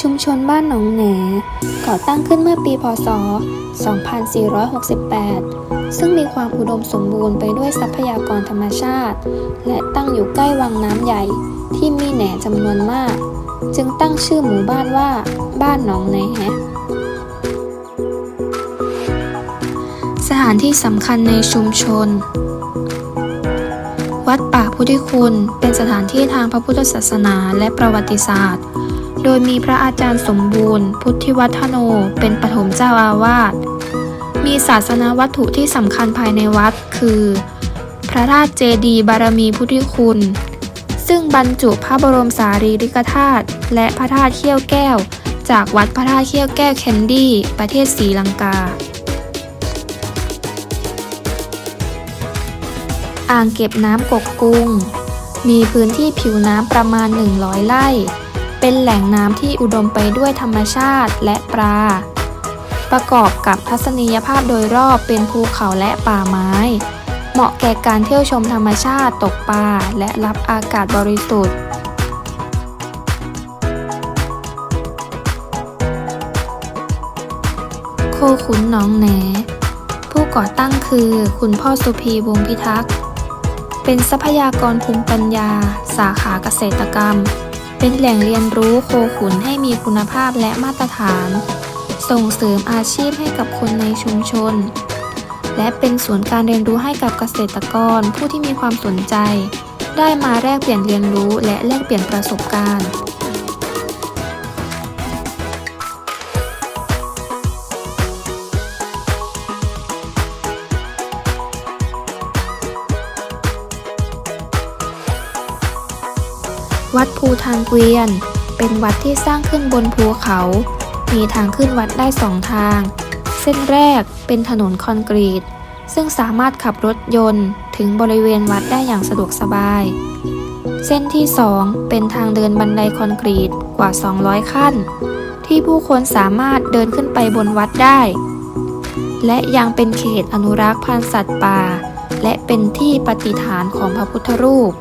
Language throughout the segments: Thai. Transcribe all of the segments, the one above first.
ชุมชนบ้านหนองแหนก่อตั้งขึ้นเมื่อปีพศ 2468 ซึ่งมีความอุดมสมบูรณ์ไปด้วยทรัพยากรธรรมชาติ และตั้งอยู่ใกล้วังน้ำใหญ่ที่มีแหนจำนวนมาก จึงตั้งชื่อหมู่บ้านว่า บ้านหนองแหนสถานที่สำคัญในชุมชน วัดป่าพุทธคุณเป็นสถานที่ทางพระพุทธศาสนาและประวัติศาสตร์ โดยมีพระอาจารย์สมบูรณ์ พุทธิวัฒโน เป็นปฐมเจ้าอาวาส มีศาสนาวัตถุที่สำคัญภายในวัดคือ พระธาตุเจดีย์บารมีพุทธิคุณ ซึ่งบรรจุพระบรมสารีริกธาตุและพระธาตุเขี้ยวแก้ว จากวัดพระธาตุเขี้ยวแก้วแคนดี้ ประเทศศรีลังกา อ่างเก็บน้ำกกกุงมีพื้นที่ผิวน้ำประมาณ 100 ไร่ เป็นแหล่งน้ำที่อุดมไปด้วยธรรมชาติและปลา ประกอบกับทัศนียภาพโดยรอบเป็นภูเขาและป่าไม้ เหมาะแก่การเที่ยวชมธรรมชาติตกปลาและรับอากาศบริสุทธิ์โคขุนหนองแหนผู้ก่อตั้งคือคุณพ่อสุพีวงพิทักษ์ เป็นทรัพยากรภูมิปัญญา สาขาเกษตรกรรม เป็นแหล่งเรียนรู้โคขุนให้มีคุณภาพและมาตรฐาน ส่งเสริมอาชีพให้กับคนในชุมชน และเป็นศูนย์การเรียนรู้ให้กับเกษตรกรผู้ที่มีความสนใจ ได้มาแลกเปลี่ยนเรียนรู้และแลกเปลี่ยนประสบการณ์ วัดภูทางเกวียน เป็นวัดที่สร้างขึ้นบนภูเขา มีทางขึ้นวัดได้สองทาง เส้นแรกเป็นถนนคอนกรีต ซึ่งสามารถขับรถยนต์ถึงบริเวณวัดได้อย่างสะดวกสบาย เส้นที่สองเป็นทางเดินบันไดคอนกรีตกว่า 200 ขั้น ที่ผู้คนสามารถเดินขึ้นไปบนวัดได้ และยังเป็นเขตอนุรักษ์พันธุ์สัตว์ป่า และเป็นที่ปฏิฐานของพระพุทธรูป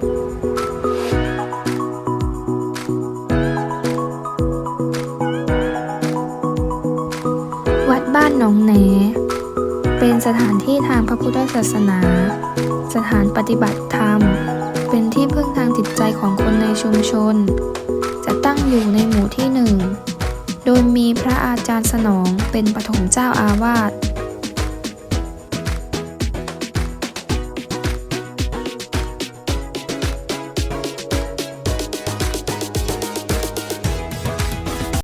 บ้านน้องแหนเป็นสถานที่ทางพระพุทธศาสนา สถานปฏิบัติธรรม เป็นที่พึ่งทางจิตใจของคนในชุมชน จะตั้งอยู่ในหมู่ที่หนึ่ง โดยมีพระอาจารย์สนองเป็นปฐมเจ้าอาวาส